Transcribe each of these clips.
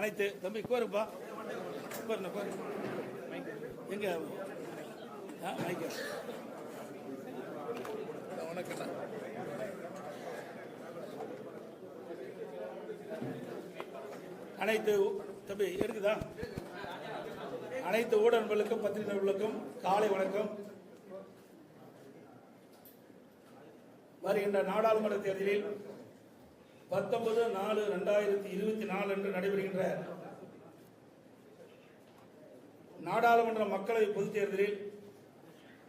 அனைத்து தம்பி கோருப்பா கோருண்ணா கோரு. எங்க? ஆ மைக்க வணக்கண்ணா அனைத்து தம்பி இருக்குதா அனைத்து ஊடகங்களுக்கும் பத்திரிகைகளுக்கும் காலை வணக்கம். வருகின்ற நாடாளுமன்ற தேர்தலில் பத்தொன்பது நாலு ரெண்டாயிரத்தி இருபத்தி நாலு அன்று நடைபெறுகின்ற நாடாளுமன்ற மக்களவை பொதுத் தேர்தலில்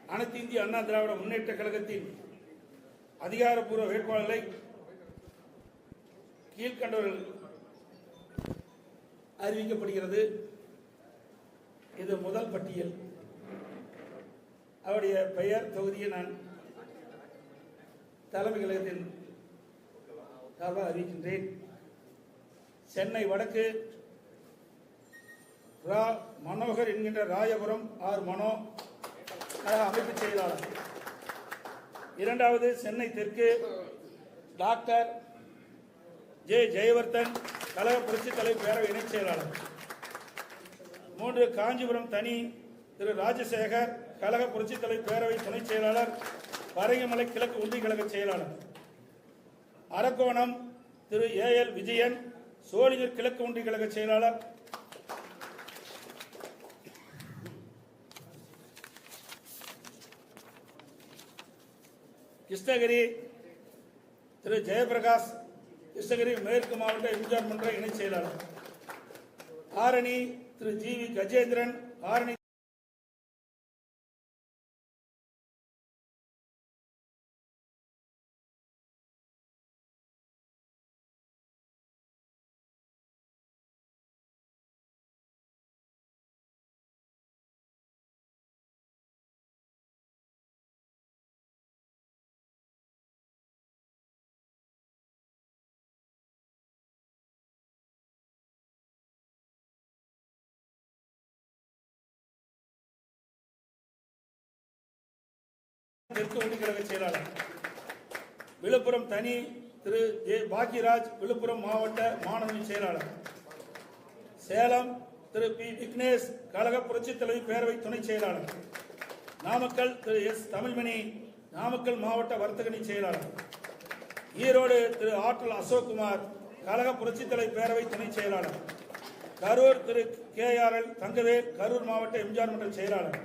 அனைத்து இந்திய அண்ணா திராவிட முன்னேற்ற கழகத்தின் அதிகாரப்பூர்வ வேட்பாளர்களை கீழ்கண்டவர்கள் அறிவிக்கப்படுகிறது. இது முதல் பட்டியல். அவருடைய பெயர் தொகுதியை நான் தலைமை கழகத்தின் சார்பாக அறிவிக்கின்றேன் சென்னை வடக்கு ரா மனோகர் என்கின்ற ராயபுரம் ஆர் மனோ கழக அமைப்பு செயலாளர். இரண்டாவது சென்னை தெற்கு டாக்டர் ஜே ஜெயவர்தன் கழக புரட்சித் தலைவர் பேரவை இணைச் செயலாளர். மூன்று காஞ்சிபுரம் தனி திரு ராஜசேகர் கழக புரட்சித் தலைவர் பேரவை துணைச் செயலாளர் பரங்கிமலை கிழக்கு ஒன்றிய கழக செயலாளர். அரக்கோணம் திரு ஏ எல் விஜயன் சோழிங்கர் கிழக்கு ஒன்றிய கழக செயலாளர். கிருஷ்ணகிரி திரு ஜெயபிரகாஷ் கிருஷ்ணகிரி மேற்கு மாவட்ட எம்ஜிஆர் மன்ற இணைச் செயலாளர். ஆரணி திரு ஜி வி கஜேந்திரன் ஆரணி தெற்கு ஒன்றிய செயலாளர். விழுப்புரம் தனி திரு ஜே விழுப்புரம் மாவட்ட மாணவன் செயலாளர். சேலம் திரு பி விக்னேஷ் கழக புரட்சித் தலைவி பேரவை துணை செயலாளர். நாமக்கல் திரு எஸ் தமிழ்மணி நாமக்கல் மாவட்ட வர்த்தகணி செயலாளர். ஈரோடு திரு ஆற்றல் அசோக்குமார் கழக புரட்சித் தலைவி பேரவை துணை செயலாளர். Karur Thiru K R L Thangavel Karur மாவட்ட எம்ஜிஆர் மன்ற செயலாளர்.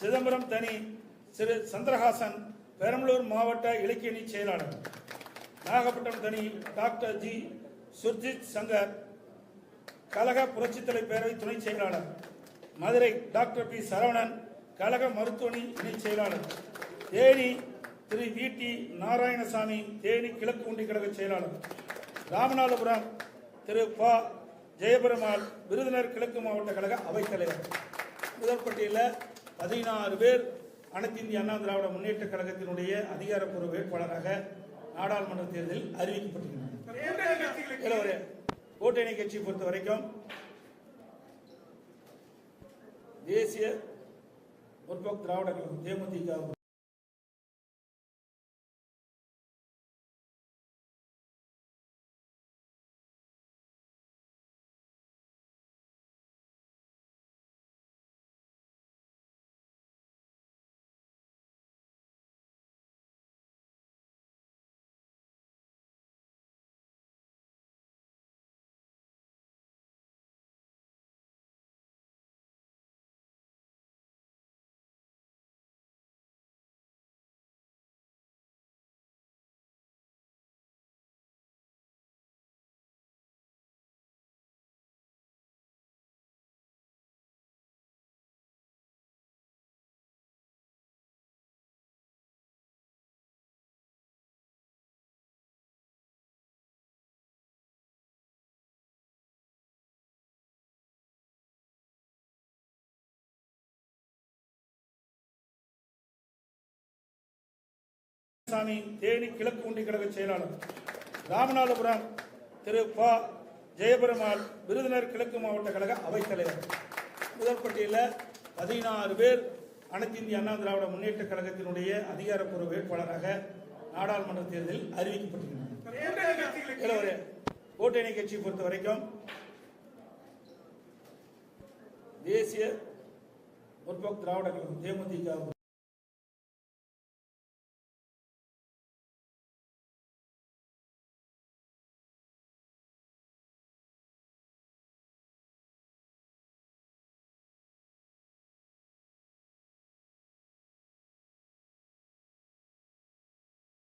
சிதம்பரம் தனி திரு சந்திரஹாசன் பெரம்பலூர் மாவட்ட இலக்கியணி செயலாளர். நாகப்பட்டினம் தனி டாக்டர் ஜி. சுர்ஜித் சங்கர் கழக புரட்சித்தலை பேரவை துணை செயலாளர். Madurai doctor B. சரவணன் கழக மருத்துவமனை இணை செயலாளர். தேனி திரு. வி. டி. நாராயணசாமி தேனி கிழக்கு ஒன்றிய கழக செயலாளர். ராமநாதபுரம் திரு. ப. ஜெயபெருமாள் விருதுநர் கிழக்கு மாவட்ட கழக அவைத்தலைவர் முதற்பட்டியலில் பதினாறு பேர் அனைத்து இந்திய அண்ணா திராவிட முன்னேற்ற கழகத்தினுடைய அதிகாரப்பூர்வ வேட்பாளராக நாடாளுமன்ற தேர்தலில் அறிவிக்கப்பட்டிருக்கிறார். கூட்டணி கட்சியை பொறுத்த வரைக்கும் தேசிய முற்போக்கு திராவிட கழகம் தேமுதிக சாமி தேனி கிழக்கு ஒன்றிய கழக செயலாளர். ராமநாதபுரம் திரு ப. ஜெயபெருமாள் விருதுநகர் கிழக்கு மாவட்ட கழக அவைத்தலைவர். முதல் பட்டியலில் பதினாறு பேர் அனைத்து இந்திய அண்ணா திராவிட முன்னேற்ற கழகத்தினுடைய அதிகாரப்பூர்வ வேட்பாளராக நாடாளுமன்ற தேர்தலில் ஒரு கூட்டணி கட்சியை பொறுத்த வரைக்கும் தேசிய முற்போக்கு திராவிட கழகம் தேமுதிக